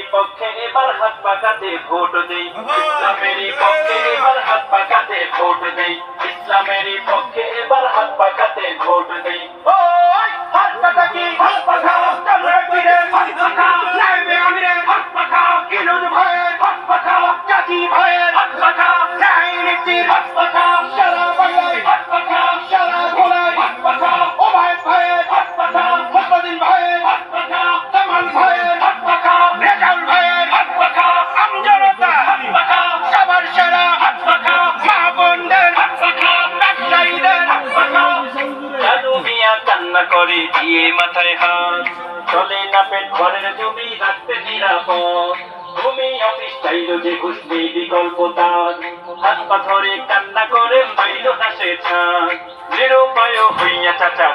ইসলামেরই পক্ষে এবার হাত পাকাতে ভোট দেই ইসলামেরই পক্ষে এবার হাত পাকাতে ভোট দেই ইসলামেরই পক্ষে এবার হাত পাকাতে ভোট দেই ও কান্না করে দিয়ে মাথায় হাত। চলে না পেট ঘরের জমি, রাখতে নিরাপদ। তুমি অফিস চাইল যে নেই বিকল্প তার। হাত পা ধরে কান্না করে পাইল না সে ছাদ। নিরুপায় হইয়া চাচা